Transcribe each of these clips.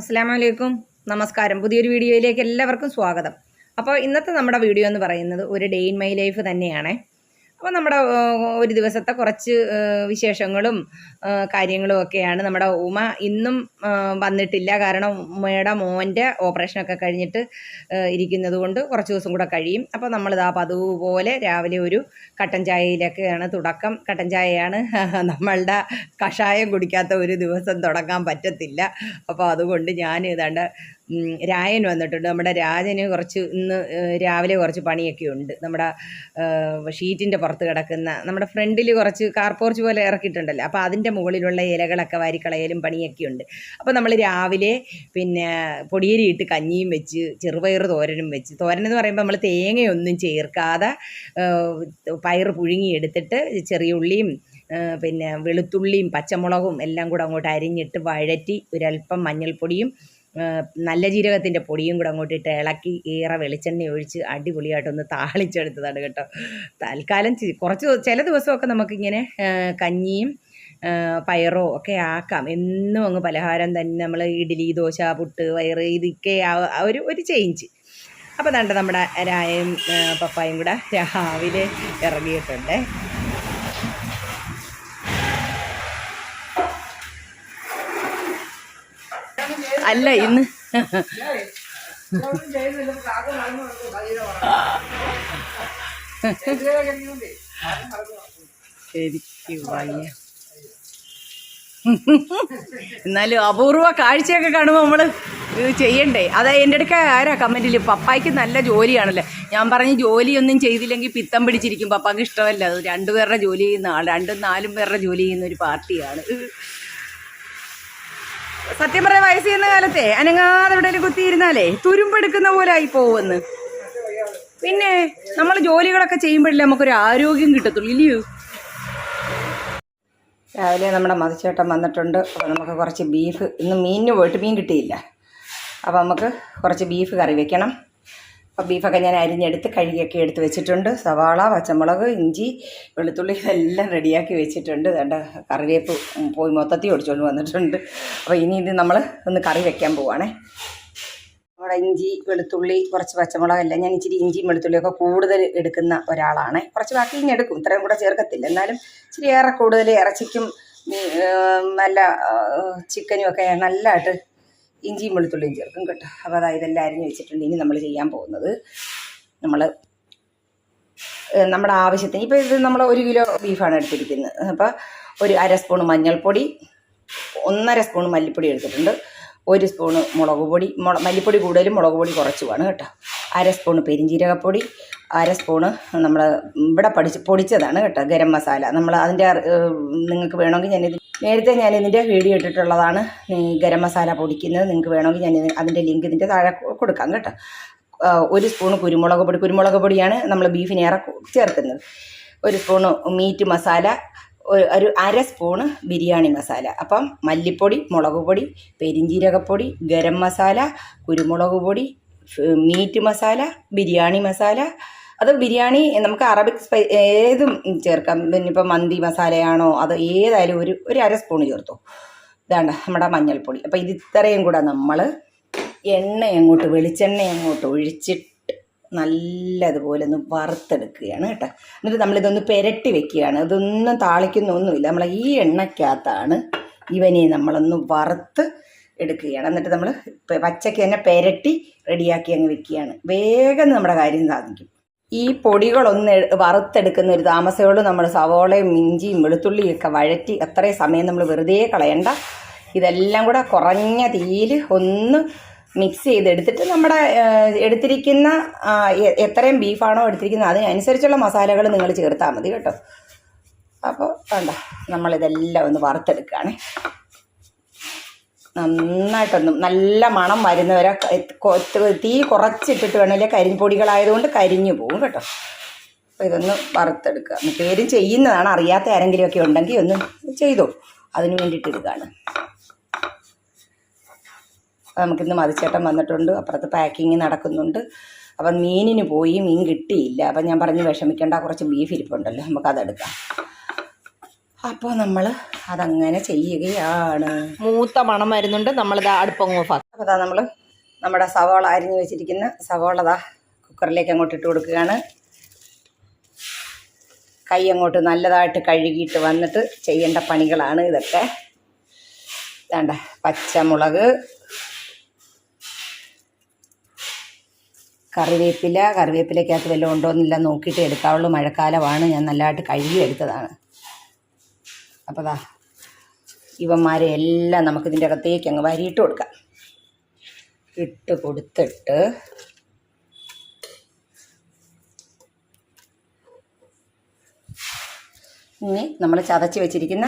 അസ്സാം വലൈക്കും നമസ്കാരം. പുതിയൊരു വീഡിയോയിലേക്ക് എല്ലാവർക്കും സ്വാഗതം. അപ്പോൾ ഇന്നത്തെ നമ്മുടെ വീഡിയോ എന്ന് പറയുന്നത് ഒരു ഡേ ഇൻ മൈ ലൈഫ് തന്നെയാണ്. അപ്പോൾ നമ്മുടെ ഒരു ദിവസത്തെ കുറച്ച് വിശേഷങ്ങളും കാര്യങ്ങളും ഒക്കെയാണ് നമ്മുടെ ഉമ ഇന്നും വന്നിട്ടില്ല. കാരണം ഉമ്മയുടെ മോന്റെ ഓപ്പറേഷനൊക്കെ കഴിഞ്ഞിട്ട് ഇരിക്കുന്നത് കൊണ്ട് കുറച്ച് ദിവസം കൂടെ കഴിയും. അപ്പോൾ നമ്മളിതാ പതുപോലെ രാവിലെ ഒരു കട്ടൻ ചായയിലൊക്കെയാണ് തുടക്കം. കട്ടൻ ചായയാണ് നമ്മളുടെ കഷായം കുടിക്കാത്ത ഒരു ദിവസം തുടങ്ങാൻ പറ്റത്തില്ല. അപ്പോൾ അതുകൊണ്ട് ഞാൻ ഏതാണ്ട് രായൻ വന്നിട്ടുണ്ട്. നമ്മുടെ രാജന് കുറച്ച് ഇന്ന് രാവിലെ കുറച്ച് പണിയൊക്കെ ഉണ്ട്. നമ്മുടെ ഷീറ്റിന്റെ പുറത്ത് കിടക്കുന്ന നമ്മുടെ ഫ്രണ്ടിൽ കുറച്ച് കാർപോർച്ച് പോലെ ഇറക്കിയിട്ടുണ്ടല്ലോ. അപ്പോൾ അതിന്റെ മുകളിലുള്ള ഇലകളൊക്കെ വാരിക്കളയലും പണിയൊക്കെ ഉണ്ട്. അപ്പോൾ നമ്മൾ രാവിലെ പിന്നെ പൊടിയരിയിട്ട് കഞ്ഞിയും വെച്ച് ചെറുപയർ തോരനും വെച്ച് തോരൻ എന്ന് പറയുമ്പോൾ നമ്മൾ തേങ്ങയൊന്നും ചേർക്കാതെ പയർ പുഴുങ്ങിയെടുത്തിട്ട് ചെറിയ ഉള്ളിയും പിന്നെ വെളുത്തുള്ളിയും പച്ചമുളകും എല്ലാം കൂടെ അങ്ങോട്ട് അരിഞ്ഞിട്ട് വഴറ്റി ഒരല്പം മഞ്ഞൾപ്പൊടിയും നല്ല ജീരകത്തിന്റെ പൊടിയും കൂടെ അങ്ങോട്ട് ഇട്ട് ഇളക്കി ഏറെ വെളിച്ചെണ്ണ ഒഴിച്ച് അടിപൊളിയായിട്ടൊന്ന് താളിച്ചെടുത്തതാണ് കേട്ടോ. തൽക്കാലം കുറച്ച് ചില ദിവസമൊക്കെ നമുക്കിങ്ങനെ കഞ്ഞിയും പയറോ ഒക്കെ ആക്കാം. എന്നും അങ്ങ് പലഹാരം തന്നെ നമ്മൾ ഇഡ്ഡലി ദോശ പുട്ട് വയറ് ഇതൊക്കെ ഒരു ഒരു ചേഞ്ച് അപ്പോൾ തണ്ട് നമ്മുടെ രായയും പപ്പായും കൂടെ രാവിലെ ഇറങ്ങിയിട്ടുണ്ട്. അല്ല ഇന്ന്. എന്നാലും അപൂർവ കാഴ്ചയൊക്കെ കാണുമ്പോൾ നമ്മൾ ചെയ്യണ്ടേ? അതാ എന്റെ അടുക്ക ആരാ കമന്റിൽ പപ്പായ്ക്ക് നല്ല ജോലിയാണല്ലോ? ഞാൻ പറഞ്ഞ് ജോലിയൊന്നും ചെയ്തില്ലെങ്കിൽ പിത്തം പിടിച്ചിരിക്കും. പപ്പാക്ക് ഇഷ്ടമല്ല. അത് രണ്ടുപേരുടെ ജോലി ചെയ്യുന്ന ആൾ രണ്ടും നാലും പേരുടെ ജോലി ചെയ്യുന്ന ഒരു പാർട്ടിയാണ്. സത്യം പറയാൻ വയസ്സ് ചെയ്യുന്ന കാലത്തെ അനങ്ങാതെ ഇവിടെ കുത്തിയിരുന്നാലേ തുരുമ്പെടുക്കുന്ന പോലെ ആയി പോവെന്ന് പിന്നെ നമ്മൾ ജോലികളൊക്കെ ചെയ്യുമ്പോഴല്ലേ നമുക്കൊരു ആരോഗ്യം കിട്ടത്തുള്ളൂ ഇല്ലയോ? രാവിലെ നമ്മുടെ മതിച്ചേട്ടൻ വന്നിട്ടുണ്ട്. അപ്പോൾ നമുക്ക് കുറച്ച് ബീഫ് ഇന്ന് മീനിന് പോയിട്ട് മീൻ കിട്ടിയില്ല. അപ്പോൾ നമുക്ക് കുറച്ച് ബീഫ് കറി വെക്കണം. അപ്പോൾ ബീഫൊക്കെ ഞാൻ അരിഞ്ഞെടുത്ത് കഴുകിയൊക്കെ എടുത്ത് വെച്ചിട്ടുണ്ട്. സവാള പച്ചമുളക് ഇഞ്ചി വെളുത്തുള്ളി ഇതെല്ലാം റെഡിയാക്കി വെച്ചിട്ടുണ്ട്. വേണ്ട കറിവേപ്പ് പോയി മൊത്തത്തിൽ ഒടിച്ചുകൊണ്ട് വന്നിട്ടുണ്ട്. അപ്പോൾ ഇനി ഇത് നമ്മൾ ഒന്ന് കറി വെക്കാൻ പോവാണേ. നമ്മുടെ ഇഞ്ചി വെളുത്തുള്ളി കുറച്ച് പച്ചമുളക് എല്ലാം ഞാൻ ഇച്ചിരി ഇഞ്ചിയും വെളുത്തുള്ളിയൊക്കെ കൂടുതൽ എടുക്കുന്ന ഒരാളാണ്. കുറച്ച് ബാക്കി ഇനി എടുക്കും. ഇത്രയും കൂടെ ചേർക്കത്തില്ല. എന്നാലും ഇച്ചിരി ഏറെ കൂടുതൽ ഇറച്ചിക്കും നല്ല ചിക്കനും ഒക്കെ നല്ലതായിട്ട് ഇഞ്ചിയും വെളുത്തുള്ളിയും ചേർക്കും കേട്ടോ. അപ്പോൾ അതായത് അരിഞ്ഞ് വെച്ചിട്ടുണ്ട്. ഇനി നമ്മൾ ചെയ്യാൻ പോകുന്നത് നമ്മൾ നമ്മുടെ ആവശ്യത്തിന് ഇപ്പോൾ ഇത് നമ്മൾ ഒരു കിലോ ബീഫാണ് എടുത്തിരിക്കുന്നത്. അപ്പോൾ ഒരു അര സ്പൂൺ മഞ്ഞൾപ്പൊടി ഒന്നര സ്പൂൺ മല്ലിപ്പൊടി എടുത്തിട്ടുണ്ട്. ഒരു സ്പൂണ് മുളക് പൊടി മുള മല്ലിപ്പൊടി കൂടുതലും മുളക് പൊടി കുറച്ചുമാണ് കേട്ടോ. അര സ്പൂണ് പെരിഞ്ജീരകപ്പൊടി അര സ്പൂണ് നമ്മൾ ഇവിടെ പഠിച്ച് പൊടിച്ചതാണ് കേട്ടോ ഗരം മസാല. നമ്മൾ അതിന്റെ നിങ്ങൾക്ക് വേണമെങ്കിൽ ഞാനിത് നേരത്തെ ഞാൻ ഇതിന്റെ വീഡിയോ ഇട്ടിട്ടുള്ളതാണ്. ഗരം മസാല പൊടിക്കുന്നത് നിങ്ങൾക്ക് വേണമെങ്കിൽ ഞാൻ അതിന്റെ ലിങ്ക് ഇതിന്റെ താഴെ കൊടുക്കാം കേട്ടോ. ഒരു സ്പൂണ് കുരുമുളക് പൊടി. കുരുമുളക് പൊടിയാണ് നമ്മൾ ബീഫിനേറെ ചേർക്കുന്നത്. ഒരു സ്പൂണ് മീറ്റ് മസാല ഒരു- അര സ്പൂണ് ബിരിയാണി മസാല. അപ്പം മല്ലിപ്പൊടി മുളക് പൊടി പെരിഞ്ജീരകപ്പൊടി ഗരം മസാല കുരുമുളക് പൊടി മീറ്റ് മസാല ബിരിയാണി മസാല. അത് ബിരിയാണി നമുക്ക് അറബിക് സ്പൈ ഏതും ചേർക്കാം. പിന്നെ ഇപ്പം മന്തി മസാലയാണോ അത് ഏതായാലും ഒരു ഒരു അര സ്പൂൺ ചേർത്തു. ഇതാണ് നമ്മുടെ മഞ്ഞൾപ്പൊടി. അപ്പോൾ ഇത് ഇത്രയും കൂടെ നമ്മൾ എണ്ണ അങ്ങോട്ട് വെളിച്ചെണ്ണ അങ്ങോട്ട് ഒഴിച്ചിട്ട് നല്ലതുപോലെ ഒന്ന് വറുത്തെടുക്കുകയാണ് കേട്ടോ. എന്നിട്ട് നമ്മളിതൊന്ന് പെരട്ടി വെക്കുകയാണ്. ഇതൊന്നും താളിക്കുന്നൊന്നുമില്ല. നമ്മൾ ഈ എണ്ണയ്ക്കകത്താണ് ഇവനെ നമ്മളൊന്ന് വറുത്ത് എടുക്കുകയാണ്. എന്നിട്ട് നമ്മൾ പച്ചയ്ക്ക് തന്നെ പെരട്ടി റെഡിയാക്കി അങ്ങ് വെക്കുകയാണ്. വേഗം നമ്മുടെ കാര്യം സാധിക്കും. ഈ പൊടികളൊന്ന് വറുത്തെടുക്കുന്ന ഒരു താമസമുള്ളൂ നമ്മൾ സവോളയും മിഞ്ചിയും വെളുത്തുള്ളിയും ഒക്കെ വഴറ്റി അത്രയും സമയം നമ്മൾ വെറുതെ കളയണ്ട. ഇതെല്ലാം കൂടെ കുറഞ്ഞ തീയിൽ ഒന്ന് മിക്സ് ചെയ്തെടുത്തിട്ട് നമ്മുടെ എടുത്തിരിക്കുന്ന എത്രയും ബീഫാണോ എടുത്തിരിക്കുന്നത് അതിനനുസരിച്ചുള്ള മസാലകൾ നിങ്ങൾ ചേർത്താൽ മതി കേട്ടോ. അപ്പോൾ വേണ്ട നമ്മളിതെല്ലാം ഒന്ന് വറുത്തെടുക്കുകയാണേ. നന്നായിട്ടൊന്നും നല്ല മണം വരുന്നവരെ തീ കുറച്ചിട്ടിട്ട് വേണമെങ്കിൽ കരിപ്പൊടികളായതുകൊണ്ട് കരിഞ്ഞു പോകും കേട്ടോ. അപ്പോൾ ഇതൊന്ന് വറുത്തെടുക്കുക. പേരും ചെയ്യുന്നതാണ്. അറിയാത്ത ആരെങ്കിലും ഒക്കെ ഉണ്ടെങ്കിൽ ഒന്ന് ചെയ്തോ. അതിന് വേണ്ടിയിട്ട് ഇടുകയാണ്. അപ്പോൾ നമുക്കിന്ന് മതിച്ചേട്ടൻ വന്നിട്ടുണ്ട്. അപ്പുറത്ത് പാക്കിങ് നടക്കുന്നുണ്ട്. അപ്പം മീനിന് പോയി മീൻ കിട്ടിയില്ല. അപ്പം ഞാൻ പറഞ്ഞ് വിഷമിക്കേണ്ട. കുറച്ച് ബീഫ് ഇരിപ്പുണ്ടല്ലോ. നമുക്കതെടുക്കാം. അപ്പോൾ നമ്മൾ അതങ്ങനെ ചെയ്യുകയാണ്. മൂത്ത മണം വരുന്നുണ്ട്. നമ്മളിത് അടുപ്പം ഓഫാക്കി അപ്പോൾ അതാ നമ്മൾ നമ്മുടെ സവോള അരിഞ്ഞു വെച്ചിരിക്കുന്ന സവാള ദാ കുക്കറിലേക്ക് അങ്ങോട്ട് ഇട്ട് കൊടുക്കുകയാണ്. കൈ അങ്ങോട്ട് നല്ലതായിട്ട് കഴുകിയിട്ട് വന്നിട്ട് ചെയ്യേണ്ട പണികളാണ് ഇതൊക്കെ. വേണ്ട പച്ചമുളക് കറിവേപ്പില. കറിവേപ്പിലയ്ക്കകത്ത് വല്ലതും ഉണ്ടോ എന്നില്ല നോക്കിയിട്ട് എടുക്കാവുള്ളൂ. മഴക്കാലമാണ്. ഞാൻ നല്ലതായിട്ട് കഴുകി എടുത്തതാണ് അപ്പോൾ ദാ ഇവന്മാരെ എല്ലാം നമുക്ക് ഇതിന്റെ അകത്തേക്ക് അങ്ങ് വരിയിട്ട് കൊടുക്കാം. ഇട്ട് കൊടുത്തിട്ട് ഇനി നമ്മൾ ചതച്ച് വെച്ചിരിക്കുന്ന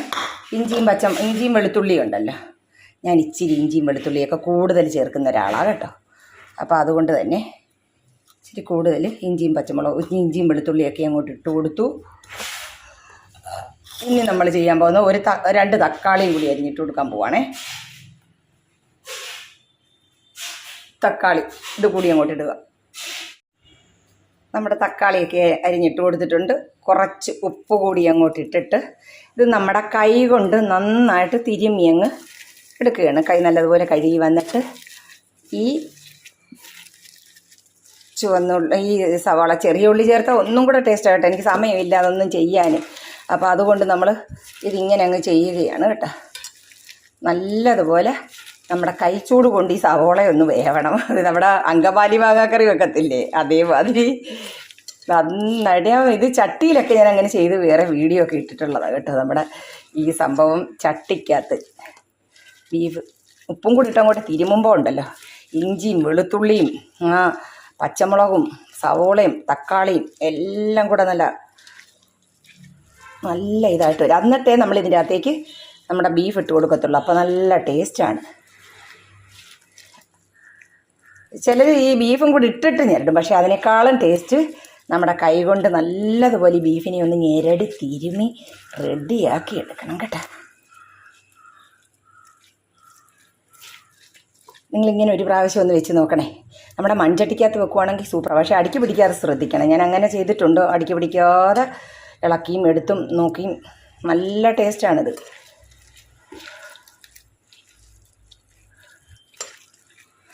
ഇഞ്ചിയും പച്ച ഇഞ്ചിയും വെളുത്തുള്ളിയും ഉണ്ടല്ലോ. ഞാൻ ഇച്ചിരി ഇഞ്ചിയും വെളുത്തുള്ളിയൊക്കെ കൂടുതൽ ചേർക്കുന്ന ഒരാളാണ് കേട്ടോ. അപ്പോൾ അതുകൊണ്ട് തന്നെ ഇച്ചിരി കൂടുതൽ ഇഞ്ചിയും പച്ചമുളകും ഇഞ്ചിയും വെളുത്തുള്ളിയൊക്കെ അങ്ങോട്ട് ഇട്ട് കൊടുത്തു. ഇനി നമ്മൾ ചെയ്യാൻ പോകുന്ന ഒരു രണ്ട് തക്കാളിയും കൂടി അരിഞ്ഞിട്ട് കൊടുക്കാൻ പോവാണേ. തക്കാളി ഇത് കൂടി അങ്ങോട്ട് ഇടുക. നമ്മുടെ തക്കാളിയൊക്കെ അരിഞ്ഞിട്ട് കൊടുത്തിട്ടുണ്ട്. കുറച്ച് ഉപ്പ് കൂടി അങ്ങോട്ട് ഇട്ടിട്ട് ഇത് നമ്മുടെ കൈ കൊണ്ട് നന്നായിട്ട് തിരുമ്മി അങ്ങ് എടുക്കുകയാണ്. കൈ നല്ലതുപോലെ കഴുകി വന്നിട്ട് ഈ ചുവന്നുള്ളി ഈ സവാള ചെറിയ ഉള്ളി ചേർത്താൽ ഒന്നും കൂടെ ടേസ്റ്റ് ആകട്ടെ. എനിക്ക് സമയമില്ല അതൊന്നും ചെയ്യാൻ. അപ്പോൾ അതുകൊണ്ട് നമ്മൾ ഇതിങ്ങനെ അങ്ങ് ചെയ്യുകയാണ് കേട്ടോ. നല്ലതുപോലെ നമ്മുടെ കൈച്ചൂട് കൊണ്ട് ഈ സവോള ഒന്ന് വേവണം. അത് നമ്മുടെ അങ്കമാലി മാങ്ങാക്കറി വെക്കത്തില്ലേ? അതേമാതിരി. നന്നായിട്ട് ഇത് ചട്ടിയിലൊക്കെ ഞാൻ അങ്ങനെ ചെയ്ത് വേറെ വീഡിയോ ഒക്കെ ഇട്ടിട്ടുള്ളതാണ് കേട്ടോ നമ്മുടെ ഈ സംഭവം ചട്ടിക്കകത്ത്. ബീഫ്. ഉപ്പും കൂടി ഇട്ടങ്ങോട്ട് തിരുമുമ്പോൾ ഉണ്ടല്ലോ. ഇഞ്ചിയും വെളുത്തുള്ളിയും ആ പച്ചമുളകും സവോളയും തക്കാളിയും എല്ലാം കൂടെ നല്ല നല്ല ഇതായിട്ട് വരും. എന്നിട്ടേ നമ്മൾ ഇതിന്റെ അകത്തേക്ക് നമ്മുടെ ബീഫ് ഇട്ട് കൊടുക്കത്തുള്ളൂ. അപ്പോൾ നല്ല ടേസ്റ്റാണ് ചിലർ ഈ ബീഫും കൂടി ഇട്ടിട്ട് ഞെരടും. പക്ഷേ അതിനേക്കാളും ടേസ്റ്റ് നമ്മുടെ കൈ കൊണ്ട് നല്ലതുപോലെ ബീഫിനെ ഒന്ന് ഞെരടി തിരുമി റെഡിയാക്കി എടുക്കണം കേട്ടോ. നിങ്ങളിങ്ങനെ ഒരു പ്രാവശ്യം ഒന്ന് വെച്ച് നോക്കണേ. നമ്മുടെ മൺചട്ടിക്കകത്ത് വെക്കുവാണെങ്കിൽ സൂപ്പർ പക്ഷേ അടുക്കി പിടിക്കാതെ ശ്രദ്ധിക്കണം. ഞാൻ അങ്ങനെ ചെയ്തിട്ടുണ്ട്? അടുക്കി പിടിക്കാതെ ഇളക്കിയും എടുത്തും നോക്കിയും നല്ല ടേസ്റ്റാണിത്.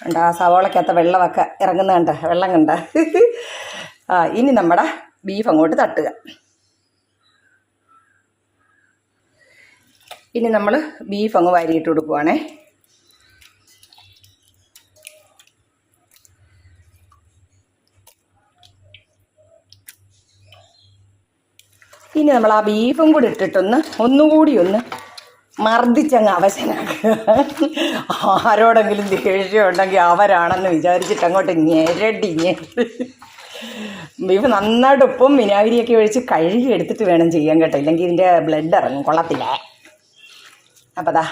ഉണ്ട് ആ സവോളക്കകത്ത വെള്ളമൊക്കെ ഇറങ്ങുന്ന കണ്ട വെള്ളം കണ്ട? ആ ഇനി നമ്മുടെ ബീഫ് അങ്ങോട്ട് തട്ടുക. ഇനി നമ്മൾ ബീഫ് അങ്ങ് വാരിയിട്ട് കൊടുക്കുവാണേ. ഇനി നമ്മൾ ആ ബീഫും കൂടി ഇട്ടിട്ടൊന്ന് ഒന്നുകൂടി ഒന്ന് മർദ്ദിച്ചങ്ങ് അവശനാക്കുക. ആരോടെങ്കിലും ദേഷ്യം ഉണ്ടെങ്കിൽ അവരാണെന്ന് വിചാരിച്ചിട്ട് അങ്ങോട്ട് ഞെരടി ഞെരടി. ബീഫ് നന്നായിട്ട് ഉപ്പും വിനാഗിരിയൊക്കെ ഒഴിച്ച് കഴുകി എടുത്തിട്ട് വേണം ചെയ്യാൻ കേട്ടോ. ഇല്ലെങ്കിൽ ഇതിന്റെ ബ്ലഡ് ഇറങ്ങും. കൊള്ളത്തില്ല? അപ്പോൾ ദാ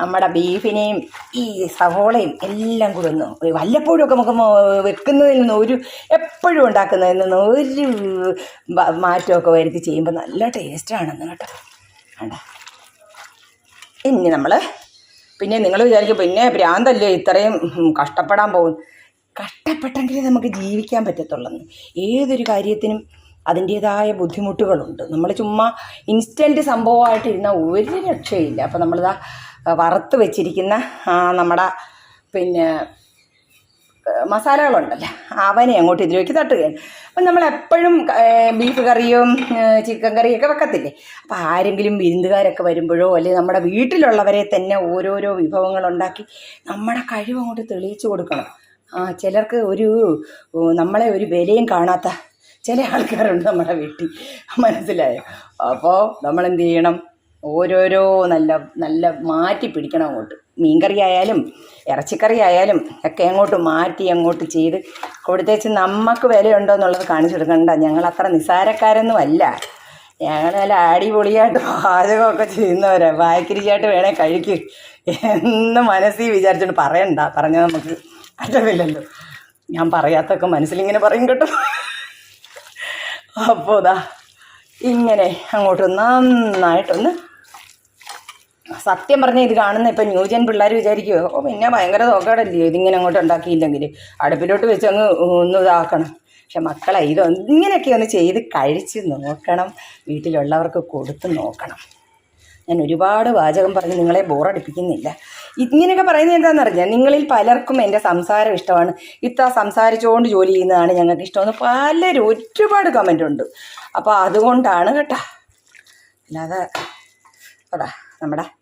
നമ്മുടെ ബീഫിനെയും ഈ സവോളയും എല്ലാം കൂടെ ഒന്ന് വല്ലപ്പോഴും ഒക്കെ നമുക്ക് വെക്കുന്നതിൽ നിന്ന് ഒരു എപ്പോഴും ഉണ്ടാക്കുന്നതിൽ നിന്ന് ഒരു മാറ്റമൊക്കെ വരുത്തി ചെയ്യുമ്പോൾ നല്ല ടേസ്റ്റാണെന്ന് കേട്ടോ. വേണ്ട ഇനി നമ്മൾ പിന്നെ നിങ്ങൾ വിചാരിക്കും പിന്നെ ഭ്രാന്തല്ലേ ഇത്രയും കഷ്ടപ്പെടാൻ പോകും കഷ്ടപ്പെട്ടെങ്കിലേ നമുക്ക് ജീവിക്കാൻ പറ്റത്തുള്ളൂ ഏതൊരു കാര്യത്തിനും അതിന്റേതായ ബുദ്ധിമുട്ടുകളുണ്ട്. നമ്മൾ ചുമ്മാ ഇൻസ്റ്റന്റ് സംഭവമായിട്ടിരുന്ന ഒരു രക്ഷയില്ല. അപ്പോൾ നമ്മളിതാ വറുത്ത് വെച്ചിരിക്കുന്ന നമ്മുടെ പിന്നെ മസാലകളുണ്ടല്ലോ അവനെ അങ്ങോട്ട് ഇതിലേക്ക് തട്ടുകയാണ്. അപ്പം നമ്മൾ എപ്പോഴും ബീഫ് കറിയും ചിക്കൻ കറിയും ഒക്കെ വെക്കത്തില്ലേ? അപ്പം ആരെങ്കിലും വിരുന്നുകാരൊക്കെ വരുമ്പോഴോ അല്ലെങ്കിൽ നമ്മുടെ വീട്ടിലുള്ളവരെ തന്നെ ഓരോരോ വിഭവങ്ങളുണ്ടാക്കി നമ്മുടെ കഴിവ് അങ്ങോട്ട് തെളിയിച്ചു കൊടുക്കണം. ആ ചിലർക്ക് ഒരു നമ്മളെ ഒരു വിലയും കാണാത്ത ചില ആൾക്കാരുണ്ട് നമ്മുടെ വീട്ടിൽ. മനസ്സിലായോ? അപ്പോൾ നമ്മൾ എന്ത് ചെയ്യണം? ഓരോരോ നല്ല നല്ല മാറ്റി പിടിക്കണം അങ്ങോട്ട്. മീൻകറി ആയാലും ഇറച്ചിക്കറി ആയാലും ഒക്കെ അങ്ങോട്ട് മാറ്റി അങ്ങോട്ട് ചെയ്ത് കൊടുത്തേച്ച് നമുക്ക് വിലയുണ്ടോ എന്നുള്ളത് കാണിച്ചു കൊടുക്കണ്ട ഞങ്ങൾ അത്ര നിസ്സാരക്കാരൊന്നും അല്ല. ഞങ്ങൾ നല്ല അടിപൊളിയായിട്ട് പാചകമൊക്കെ ചെയ്യുന്നവരാ. വായക്കിരിച്ചായിട്ട് വേണേൽ കഴിക്ക് എന്ന് മനസ്സിൽ വിചാരിച്ചിട്ട് പറയണ്ട. പറഞ്ഞാൽ നമുക്ക് അറ്റമില്ലല്ലോ ഞാൻ പറയാത്തൊക്കെ മനസ്സിലിങ്ങനെ പറയും കേട്ടോ. അപ്പോൾ ഇതാ ഇങ്ങനെ അങ്ങോട്ട് നന്നായിട്ടൊന്ന് സത്യം പറഞ്ഞാൽ ഇത് കാണുന്ന ഇപ്പം ന്യൂജൻ പിള്ളേർ വിചാരിക്കുമോ ഓ പിന്നെ ഭയങ്കര നോക്കാടല്ലയോ ഇതിങ്ങനെ അങ്ങോട്ട് ഉണ്ടാക്കിയില്ലെങ്കിൽ. അടുപ്പിലോട്ട് വെച്ച് അങ്ങ് ഒന്ന് ഇതാക്കണം. പക്ഷെ മക്കളെ ഇത് ഇങ്ങനെയൊക്കെ ഒന്ന് ചെയ്ത് കഴിച്ച് നോക്കണം. വീട്ടിലുള്ളവർക്ക് കൊടുത്ത് നോക്കണം. ഞാൻ ഒരുപാട് വാചകം പറഞ്ഞ് നിങ്ങളെ ബോറടിപ്പിക്കുന്നില്ല. ഇങ്ങനെയൊക്കെ പറയുന്നത് എന്താണെന്ന് അറിഞ്ഞാൽ നിങ്ങളിൽ പലർക്കും എന്റെ സംസാരം ഇഷ്ടമാണ്. ഇത്ര സംസാരിച്ചുകൊണ്ട് ജോലി ചെയ്യുന്നതാണ് ഞങ്ങൾക്ക് ഇഷ്ടമെന്ന് പലരും ഒരുപാട് കമന്റ് ഉണ്ട്. അപ്പോൾ അതുകൊണ്ടാണ് കേട്ടോ. അല്ലാതെ അതാ നമ്മുടെ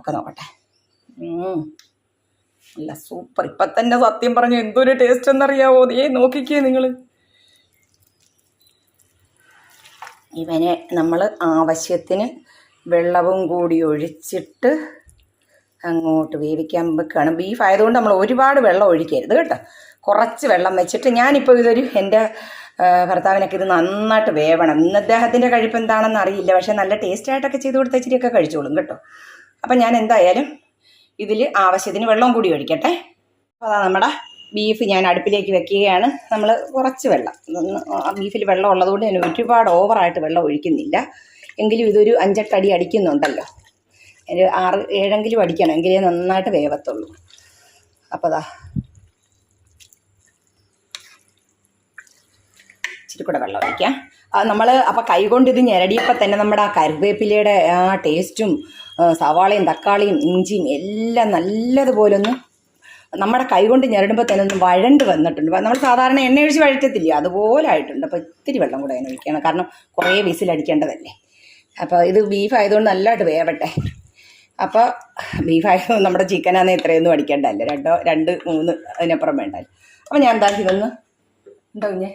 ഒക്കെ നോക്കട്ടെ. അല്ല സൂപ്പർ ഇപ്പം തന്നെ സത്യം പറഞ്ഞു എന്തൊരു ടേസ്റ്റ് എന്നറിയാവോ? ഏ നോക്കിക്കേ നിങ്ങൾ ഇവനെ നമ്മൾ ആവശ്യത്തിന് വെള്ളവും കൂടി ഒഴിച്ചിട്ട് അങ്ങോട്ട് വേവിക്കാൻ വെക്കുകയാണ് ബീഫ് ആയതുകൊണ്ട് നമ്മൾ ഒരുപാട് വെള്ളം ഒഴിക്കരുത് കേട്ടോ. കുറച്ച് വെള്ളം വെച്ചിട്ട് ഞാനിപ്പോൾ ഇതൊരു എന്റെ ഭർത്താവിനൊക്കെ ഇത് നന്നായിട്ട് വേവണം. ഇന്ന് അദ്ദേഹത്തിന്റെ കഴിപ്പ് എന്താണെന്ന് അറിയില്ല. പക്ഷേ നല്ല ടേസ്റ്റായിട്ടൊക്കെ ചെയ്ത് കൊടുത്ത ഇച്ചിരിയൊക്കെ കഴിച്ചോളും കേട്ടോ. അപ്പം ഞാൻ എന്തായാലും ഇതിൽ ആവശ്യത്തിന് വെള്ളം കൂടി ഒഴിക്കട്ടെ. അപ്പോൾ അതാ നമ്മുടെ ബീഫ് ഞാൻ അടുപ്പിലേക്ക് വെക്കുകയാണ്. നമ്മൾ കുറച്ച് വെള്ളം. ബീഫിൽ വെള്ളം ഉള്ളതുകൊണ്ട് ഞാൻ ഒരുപാട് ഓവറായിട്ട് വെള്ളം ഒഴിക്കുന്നില്ല. എങ്കിലും ഇതൊരു അഞ്ചെട്ടടി അടിക്കുന്നുണ്ടല്ലോ. ഒരു ആറ് ഏഴെങ്കിലും അടിക്കണം എങ്കിലേ നന്നായിട്ട് വേവത്തുള്ളൂ. അപ്പോൾ അതാ ഇച്ചിരി കൂടെ വെള്ളം ഒഴിക്കാം. നമ്മൾ അപ്പോൾ കൈകൊണ്ട് ഇത് ഞെരടിയപ്പോൾ തന്നെ നമ്മുടെ ആ കറിവേപ്പിലയുടെ ആ ടേസ്റ്റും സവാളയും തക്കാളിയും ഇഞ്ചിയും എല്ലാം നല്ലതുപോലെ ഒന്ന് നമ്മുടെ കൈകൊണ്ട് ഞെരടുമ്പോൾ തന്നെ ഒന്ന് വഴണ്ട് വന്നിട്ടുണ്ട്. നമ്മൾ സാധാരണ എണ്ണ ഒഴിച്ച് വഴറ്റത്തില്ല. അതുപോലെ ആയിട്ടുണ്ട്. അപ്പോൾ ഇത്തിരി വെള്ളം കൂടെ അതിന് ഒഴിക്കണം. കാരണം കുറേ വിസിലടിക്കേണ്ടതല്ലേ അപ്പോൾ ഇത് ബീഫ് ആയതുകൊണ്ട് നല്ലതായിട്ട് വേവട്ടെ. അപ്പോൾ ബീഫ് ആയതുകൊണ്ട് നമ്മുടെ ചിക്കനാന്ന് ഇത്രയൊന്നും അടിക്കേണ്ടതല്ലേ. രണ്ടോ രണ്ട് മൂന്ന് അതിനപ്പുറം വേണ്ടല്ലോ അപ്പോൾ ഞാൻ എന്താ ഇതൊന്ന് ഉണ്ടോ കുഞ്ഞേ?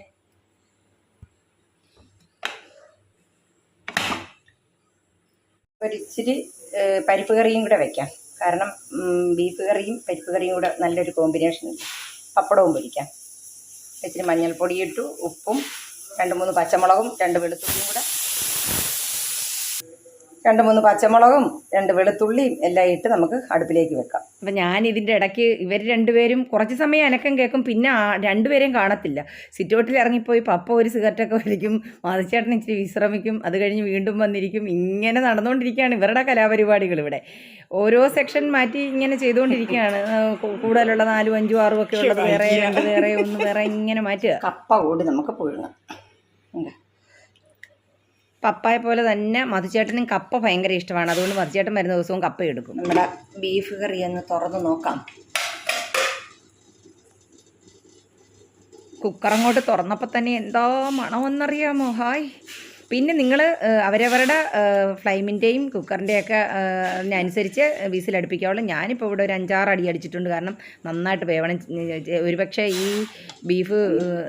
ഒരിച്ചിരി പരിപ്പ് കറിയും കൂടെ വെക്കാം. കാരണം ബീഫ് കറിയും പരിപ്പ് കറിയും കൂടെ നല്ലൊരു കോമ്പിനേഷൻ പപ്പടവും പൊരിക്കാം. ഇച്ചിരി മഞ്ഞൾപ്പൊടി ഇട്ടു ഉപ്പും രണ്ട് മൂന്ന് പച്ചമുളകും രണ്ട് വെളുത്തുള്ളിയും കൂടെ രണ്ട് മൂന്ന് പച്ചമുളകും രണ്ട് വെളുത്തുള്ളിയും എല്ലാം ഇട്ട് നമുക്ക് അടുപ്പിലേക്ക് വെക്കാം. അപ്പം ഞാൻ ഇതിന്റെ ഇടയ്ക്ക് ഇവർ രണ്ടുപേരും കുറച്ച് സമയം അനക്കം കേൾക്കും പിന്നെ ആ രണ്ടുപേരെയും കാണത്തില്ല. സിറ്റൗട്ടിൽ ഇറങ്ങിപ്പോയി പപ്പ ഒരു സിഗരറ്റൊക്കെ വലിക്കും മാതച്ചേട്ടൻ ഇച്ചിരി വിശ്രമിക്കും അത് കഴിഞ്ഞ് വീണ്ടും വന്നിരിക്കും. ഇങ്ങനെ നടന്നുകൊണ്ടിരിക്കുകയാണ് ഇവരുടെ കലാപരിപാടികൾ ഇവിടെ. ഓരോ സെക്ഷൻ മാറ്റി ഇങ്ങനെ ചെയ്തുകൊണ്ടിരിക്കുകയാണ്. കൂടുതലുള്ള നാലും അഞ്ചും ആറും ഒക്കെ ഉള്ളത് വേറെ രണ്ട് വേറെ ഒന്ന് വേറെ ഇങ്ങനെ മാറ്റുക. കപ്പ കൂടി നമുക്ക് പുഴുങ്ങാം. പപ്പായെ പോലെ തന്നെ മധുചേട്ടനും കപ്പ ഭയങ്കര ഇഷ്ടമാണ്. അതുകൊണ്ട് മധുചേട്ടൻ വരുന്ന ദിവസവും കപ്പ എടുക്കും. നമ്മുടെ ബീഫ് കറി ഒന്ന് തുറന്ന് നോക്കാം. കുക്കർ അങ്ങോട്ട് തുറന്നപ്പോൾ തന്നെ എന്താ മണമെന്നറിയാമോ? ഹായ്. പിന്നെ നിങ്ങൾ അവരവരുടെ ഫ്ലൈമിന്റെയും കുക്കറിന്റെയൊക്കെ അനുസരിച്ച് വിസിലടുപ്പിക്കാവുള്ളൂ ഞാനിപ്പോൾ ഇവിടെ ഒരു അഞ്ചാറ് അടി അടിച്ചിട്ടുണ്ട്. കാരണം നന്നായിട്ട് വേവണം. ഒരു ഒരുപക്ഷെ ഈ ബീഫ്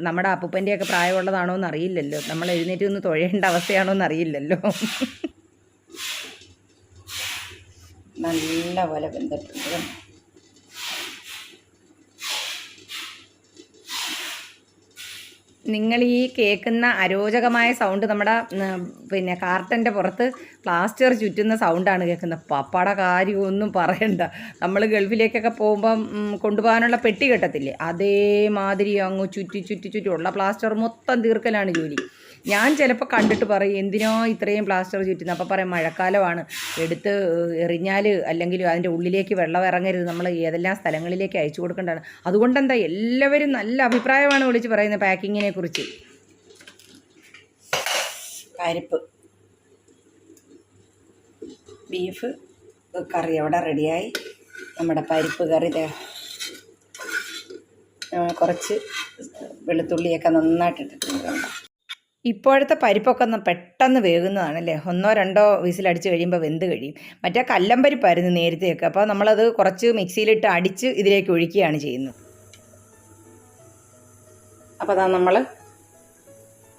നമ്മുടെ അപ്പൂപ്പന്റെയൊക്കെ പ്രായമുള്ളതാണോ എന്ന് അറിയില്ലല്ലോ നമ്മൾ എഴുന്നേറ്റ് ഒന്ന് തുഴയേണ്ട അവസ്ഥയാണോ എന്ന് അറിയില്ലല്ലോ നല്ല പോലെ വെന്തിട്ടുണ്ട്. നിങ്ങൾ ഈ കേൾക്കുന്ന അരോചകമായ സൗണ്ട് നമ്മുടെ പിന്നെ കാർട്ടന്റെ പുറത്ത് പ്ലാസ്റ്റർ ചുറ്റുന്ന സൗണ്ടാണ് കേൾക്കുന്നത്. പപ്പയുടെ കാര്യമൊന്നും പറയണ്ട. നമ്മൾ ഗൾഫിലേക്കൊക്കെ പോകുമ്പം കൊണ്ടുപോകാനുള്ള പെട്ടി കെട്ടത്തില്ലേ? അതേമാതിരി അങ്ങ് ചുറ്റി ചുറ്റി ചുറ്റി ഉള്ള പ്ലാസ്റ്റർ മൊത്തം തീർക്കലാണ് ജോലി. ഞാൻ ചിലപ്പോൾ കണ്ടിട്ട് പറയും എന്തിനോ ഇത്രയും പ്ലാസ്റ്റർ ചുറ്റുന്നത്? അപ്പോൾ പറയും മഴക്കാലമാണ്. എടുത്ത് എറിഞ്ഞാൽ അല്ലെങ്കിൽ അതിന്റെ ഉള്ളിലേക്ക് വെള്ളം ഇറങ്ങരുത്. നമ്മൾ ഏതെല്ലാം സ്ഥലങ്ങളിലേക്ക് അയച്ചു കൊടുക്കേണ്ടതാണ്. അതുകൊണ്ടെന്താ എല്ലാവരും നല്ല അഭിപ്രായമാണ് വിളിച്ച് പറയുന്നത് പാക്കിങ്ങിനെ കുറിച്ച്. പരിപ്പ് ബീഫ് കറി അവിടെ റെഡിയായി. നമ്മുടെ പരിപ്പ് കറി കുറച്ച് വെളുത്തുള്ളിയൊക്കെ നന്നായിട്ട് ഇട്ടിട്ടുണ്ട്? ഇപ്പോഴത്തെ പരിപ്പൊക്കെ ഒന്ന് പെട്ടെന്ന് വേകുന്നതാണ് അല്ലേ ഒന്നോ രണ്ടോ വിസിലടിച്ച് കഴിയുമ്പോൾ വെന്ത് കഴിയും. മറ്റേ കല്ലം പരിപ്പായിരുന്നു നേരത്തെയൊക്കെ. അപ്പോൾ നമ്മളത് കുറച്ച് മിക്സിയിലിട്ട് അടിച്ച് ഇതിലേക്ക് ഒഴിക്കുകയാണ് ചെയ്യുന്നത്. അപ്പോൾ അതാ നമ്മൾ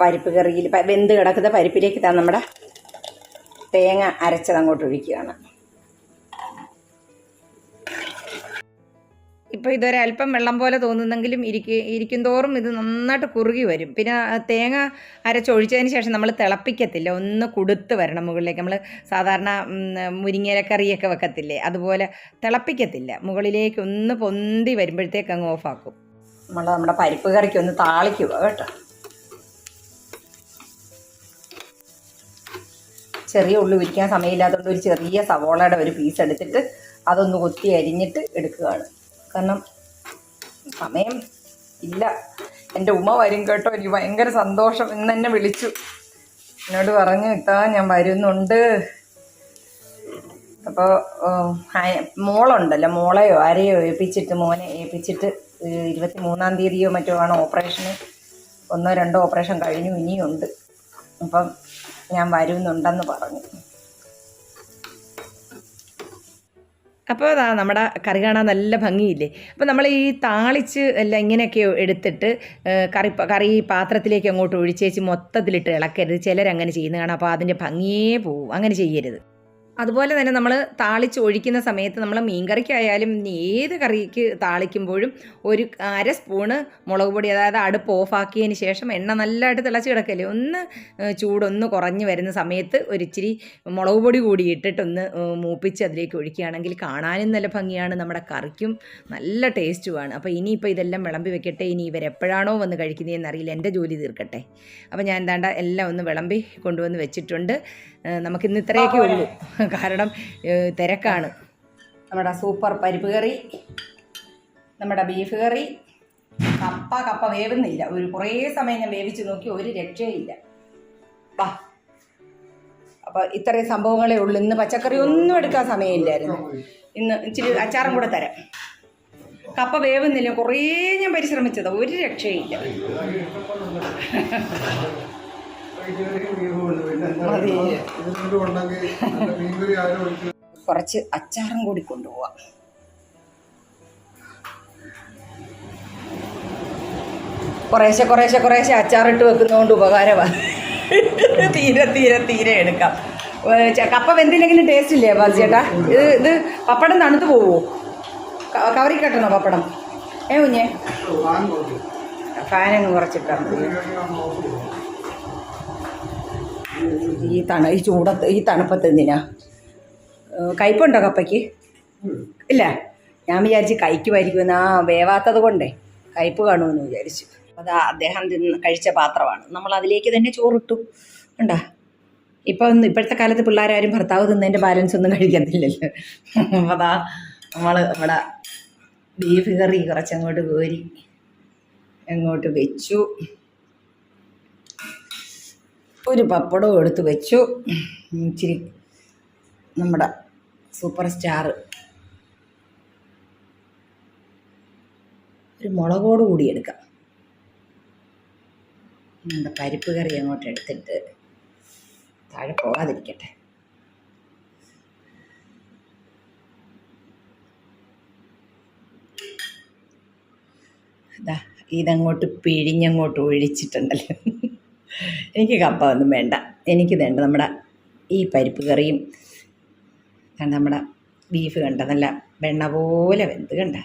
പരിപ്പ് കറിയിൽ വെന്ത് കിടക്കുന്ന പരിപ്പിലേക്ക് താ നമ്മുടെ തേങ്ങ അരച്ചത് അങ്ങോട്ട് ഒഴിക്കുകയാണ്. ഇപ്പോൾ ഇതൊരു അല്പം വെള്ളം പോലെ തോന്നുന്നെങ്കിലും ഇരിക്കും ഇരിക്കും തോറും ഇത് നന്നായിട്ട് കുറുകി വരും. പിന്നെ തേങ്ങ അരച്ചൊഴിച്ചതിന് ശേഷം നമ്മൾ തിളപ്പിക്കത്തില്ല. ഒന്ന് കൊടുത്ത് വരണം മുകളിലേക്ക്. നമ്മൾ സാധാരണ മുരിങ്ങയിലക്കറിയൊക്കെ വെക്കത്തില്ലേ? അതുപോലെ തിളപ്പിക്കത്തില്ല. മുകളിലേക്ക് ഒന്ന് പൊന്തി വരുമ്പോഴത്തേക്ക് അങ്ങ് ഓഫാക്കും. നമ്മൾ നമ്മുടെ പരിപ്പ് കറിക്ക് ഒന്ന് താളിക്കുക കേട്ടോ. ചെറിയ ഉള്ളി ഉരിക്കാൻ സമയമില്ലാത്തതുകൊണ്ട് ഒരു ചെറിയ സവോളയുടെ ഒരു പീസ് എടുത്തിട്ട് അതൊന്ന് കൊത്തി അരിഞ്ഞിട്ട് എടുക്കുകയാണ്. കാരണം സമയം ഇല്ല. എന്റെ ഉമ്മ വരും കേട്ടോ. എനിക്ക് ഭയങ്കര സന്തോഷം. ഇന്ന് എന്നെ വിളിച്ചു. എന്നോട് പറഞ്ഞു ഇത്താ ഞാൻ വരുന്നുണ്ട്. അപ്പോൾ മോളുണ്ടല്ലോ. മോളെയോ ആരെയോ ഏൽപ്പിച്ചിട്ട് മോനെ ഏൽപ്പിച്ചിട്ട് ഇരുപത്തി മൂന്നാം തീയതിയോ മറ്റോ ആണ് ഓപ്പറേഷന്. ഒന്നോ രണ്ടോ ഓപ്പറേഷൻ കഴിഞ്ഞു ഇനിയുണ്ട്. അപ്പം ഞാൻ വരുന്നുണ്ടെന്ന് പറഞ്ഞു. അപ്പോൾ നമ്മുടെ കറി കാണാൻ നല്ല ഭംഗിയില്ലേ? അപ്പോൾ നമ്മൾ ഈ താളിച്ച് എല്ലാം ഇങ്ങനെയൊക്കെ എടുത്തിട്ട് കറി കറി പാത്രത്തിലേക്ക് അങ്ങോട്ട് ഒഴിച്ചേച്ച് മൊത്തത്തിലിട്ട് ഇളക്കരുത്. ചിലരങ്ങനെ ചെയ്യുന്ന കാണാം. അപ്പോൾ അതിന്റെ ഭംഗിയേ പോവും. അങ്ങനെ ചെയ്യരുത്. അതുപോലെ തന്നെ നമ്മൾ താളിച്ച് ഒഴിക്കുന്ന സമയത്ത് നമ്മൾ മീൻകറിക്കായാലും ഇനി ഏത് കറിക്ക് താളിക്കുമ്പോഴും ഒരു അര സ്പൂണ് മുളക് പൊടി അതായത് അടുപ്പ് ഓഫാക്കിയതിന് ശേഷം എണ്ണ നല്ലതായിട്ട് തിളച്ച് കിടക്കല്ലേ? ഒന്ന് ചൂടൊന്ന് കുറഞ്ഞ് വരുന്ന സമയത്ത് ഒരിച്ചിരി മുളക് പൊടി കൂടി ഇട്ടിട്ടൊന്ന് മൂപ്പിച്ച് അതിലേക്ക് ഒഴിക്കുകയാണെങ്കിൽ കാണാനും നല്ല ഭംഗിയാണ്. നമ്മുടെ കറിക്കും നല്ല ടേസ്റ്റുമാണ് അപ്പോൾ ഇനിയിപ്പോൾ ഇതെല്ലാം വിളമ്പി വെക്കട്ടെ. ഇനി ഇവരെപ്പോഴാണോ വന്ന് കഴിക്കുന്നതെന്ന് അറിയില്ല. എന്റെ ജോലി തീർക്കട്ടെ. അപ്പോൾ ഞാൻ എന്താണ്ട എല്ലാം ഒന്ന് വിളമ്പി കൊണ്ടുവന്ന് വെച്ചിട്ടുണ്ട്. നമുക്കിന്ന് ഇത്രയൊക്കെ ഉള്ളൂ. കാരണം തിരക്കാണ്. നമ്മുടെ സൂപ്പർ പരിപ്പ് കറി നമ്മുടെ ബീഫ് കറി കപ്പ കപ്പ വേവുന്നില്ല. ഒരു കുറേ സമയം ഞാൻ വേവിച്ച് നോക്കി ഒരു രക്ഷയില്ല വാ. അപ്പോൾ ഇത്രയും സംഭവങ്ങളെ ഉള്ളൂ. ഇന്ന് പച്ചക്കറി ഒന്നും എടുക്കാൻ സമയമില്ലായിരുന്നു. ഇന്ന് ഇച്ചിരി അച്ചാറും കൂടെ തരാം. കപ്പ വേവുന്നില്ല. കുറേ ഞാൻ പരിശ്രമിച്ചത്. ഒരു രക്ഷയില്ല. കുറച്ച് അച്ചാറും കൂടി കൊണ്ടുപോവാം. കുറേശ്ശെ കുറേശ്ശെ കുറേശ്ശെ അച്ചാറിട്ട് വെക്കുന്നതുകൊണ്ട് ഉപകാരമാണ് തീരെ തീരെ തീരെ എടുക്കാം. കപ്പ വെന്തില്ലെങ്കിലും ടേസ്റ്റ് ഇല്ലേ ബാസ് ചേട്ടാ? ഇത് ഇത് പപ്പടം തണുത്ത് പോവോ? കവറി കെട്ടണോ പപ്പടം? ഏ കുഞ്ഞേ? ഫാനങ്ങ് കുറച്ചിട്ടാണ് ഈ തണ ഈ ചൂടത്ത് ഈ തണുപ്പത്ത് എന്തിനാ? കയ്പുണ്ടോ കപ്പയ്ക്ക്? ഇല്ല. ഞാൻ വിചാരിച്ച് കഴിക്കുമായിരിക്കും ആ വേവാത്തത് കൊണ്ടേ. കയ്പ് കാണുമെന്ന് വിചാരിച്ചു. അത് അദ്ദേഹം തിന്ന് കഴിച്ച പാത്രമാണ്. നമ്മൾ അതിലേക്ക് തന്നെ ചോറിട്ടു. കണ്ടാ? ഇപ്പം ഇപ്പോഴത്തെ കാലത്ത് പിള്ളേരാരും ഭർത്താവ് തിന്നതിന്റെ ബാലൻസ് ഒന്നും കഴിക്കത്തില്ലല്ലോ. അതാ നമ്മൾ ഇവിടെ ബീഫ് കറി കുറച്ചങ്ങോട്ട് കോരി അങ്ങോട്ട് വെച്ചു. ഒരു പപ്പടവും എടുത്ത് വെച്ചു. ഇച്ചിരി നമ്മുടെ സൂപ്പർ സ്റ്റാർ ഒരു മുളകോട് കൂടി എടുക്കാം. നമ്മുടെ പരിപ്പ് കറി അങ്ങോട്ട് എടുത്തിട്ട് താഴെ പോകാതിരിക്കട്ടെ ഇതാ ഇതങ്ങോട്ട് പിഴിഞ്ഞങ്ങോട്ട് ഒഴിച്ചിട്ടുണ്ടല്ലോ. എനിക്ക് കപ്പ ഒന്നും വേണ്ട. എനിക്ക് വേണ്ട നമ്മുടെ ഈ പരിപ്പ് കറിയും നമ്മുടെ ബീഫ് കണ്ട നല്ല വെണ്ണ പോലെ വെന്ത് കണ്ട.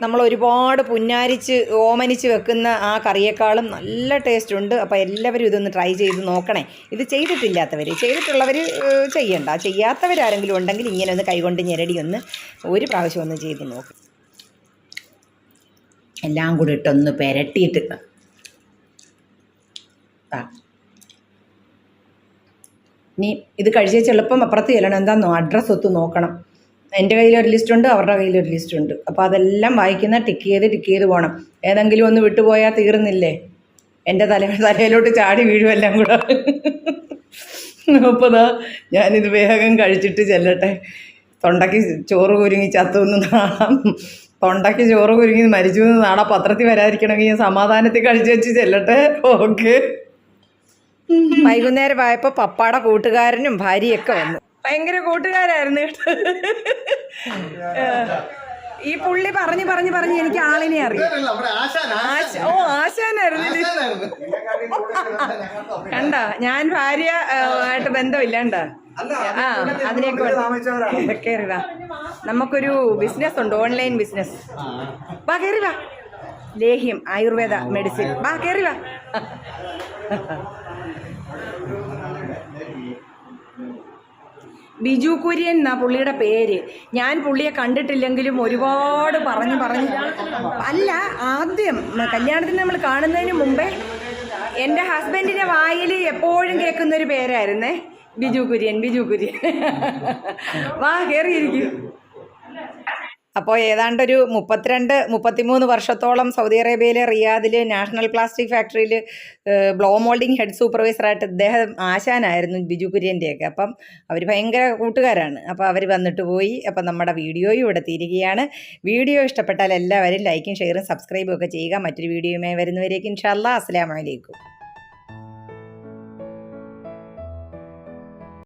നമ്മൾ ഒരുപാട് പുന്നാരിച്ച് ഓമനിച്ച് വെക്കുന്ന ആ കറിയേക്കാളും നല്ല ടേസ്റ്റ് ഉണ്ട്. അപ്പോൾ എല്ലാവരും ഇതൊന്ന് ട്രൈ ചെയ്ത് നോക്കണേ. ഇത് ചെയ്തിട്ടില്ലാത്തവർ ചെയ്തിട്ടുള്ളവർ ചെയ്യണ്ട. ചെയ്യാത്തവരാരെങ്കിലും ഉണ്ടെങ്കിൽ ഇങ്ങനെ ഒന്ന് കൈകൊണ്ട് ഞെരടി ഒന്ന് ഒരു പ്രാവശ്യം ഒന്ന് ചെയ്ത് നോക്കും. എല്ലാം കൂടി ഇട്ടൊന്ന് പെരട്ടിയിട്ട് ഇനി ഇത് കഴിച്ച ചെളുപ്പം അപ്പുറത്ത് ചെല്ലണം. എന്താണെന്നോ അഡ്രസ്സ് ഒത്ത് നോക്കണം. എന്റെ കയ്യിലൊരു ലിസ്റ്റ് ഉണ്ട് അവരുടെ കയ്യിലൊരു ലിസ്റ്റ് ഉണ്ട്. അപ്പോൾ അതെല്ലാം വായിക്കുന്ന ടിക്ക് ചെയ്ത് ടിക്ക് ചെയ്ത് പോകണം ഏതെങ്കിലും ഒന്ന് വിട്ടുപോയാൽ തീർന്നില്ലേ? എന്റെ തല തലയിലോട്ട് ചാടി വീഴുമെല്ലാം കൂടെ. അപ്പോൾ ഞാനിത് വേഗം കഴിച്ചിട്ട് ചെല്ലട്ടെ. തൊണ്ടയ്ക്ക് ചോറ് കുരുങ്ങി ചത്തുവെന്ന് നാളാം. തൊണ്ടയ്ക്ക് ചോറ് കുരുങ്ങി മരിച്ചു എന്ന് നാളെ പത്രത്തിൽ വരാതിരിക്കണമെങ്കിൽ ഞാൻ സമാധാനത്തിൽ കഴിച്ചു വെച്ച് ചെല്ലട്ടെ. ഓക്കെ. വൈകുന്നേരം ആയപ്പോൾ പപ്പാടെ കൂട്ടുകാരനും ഭാര്യയൊക്കെ വന്നു. ഭയങ്കര കൂട്ടുകാരായിരുന്നു കേട്ടോ. ഈ പുള്ളി പറഞ്ഞു പറഞ്ഞു പറഞ്ഞു എനിക്ക് ആളിനെ അറിയാം. ഓ ആശാനായിരുന്നു. കണ്ട ഞാൻ ഭാര്യ ആയിട്ട് ബന്ധമില്ല കണ്ട? ആ അതിനെയൊക്കെ കയറി വാ നമുക്കൊരു ബിസിനസ് ഉണ്ട് ഓൺലൈൻ ബിസിനസ്. വാ കയറി വാ ലേഹ്യം ആയുർവേദ മെഡിസിൻ. വാ കയറി വാ ബിജു കുര്യൻ എന്നാ പുള്ളിയുടെ പേര്. ഞാൻ പുള്ളിയെ കണ്ടിട്ടില്ലെങ്കിലും ഒരുപാട് പറഞ്ഞു പറഞ്ഞു. അല്ല ആദ്യം കല്യാണത്തിന് നമ്മൾ കാണുന്നതിന് മുമ്പേ എന്റെ ഹസ്ബൻഡിന്റെ വായിൽ എപ്പോഴും കേൾക്കുന്നൊരു പേരായിരുന്നേ. ബിജു കുര്യൻ ബിജു കുര്യൻ. വാ കയറിയിരിക്കും അപ്പോൾ ഏതാണ്ടൊരു മുപ്പത്തിരണ്ട് മുപ്പത്തിമൂന്ന് വർഷത്തോളം സൗദി അറേബ്യയിലെ റിയാദിൽ നാഷണൽ പ്ലാസ്റ്റിക് ഫാക്ടറിയിൽ ബ്ലോ മോൾഡിംഗ് ഹെഡ് സൂപ്പർവൈസറായിട്ട് ഇദ്ദേഹം ആശാനായിരുന്നു ബിജു കുര്യന്റെയൊക്കെ അപ്പം അവർ ഭയങ്കര കൂട്ടുകാരാണ്. അപ്പോൾ അവർ വന്നിട്ട് പോയി. അപ്പം നമ്മുടെ വീഡിയോയും ഇവിടെ തീരുകയാണ്. വീഡിയോ ഇഷ്ടപ്പെട്ടാൽ എല്ലാവരും ലൈക്കും ഷെയറും സബ്സ്ക്രൈബും ഒക്കെ ചെയ്യുക. മറ്റൊരു വീഡിയോയുമായി വരുന്നവരേക്കും ഇൻഷാല്ലാ അസ്സലാമു അലൈക്കും.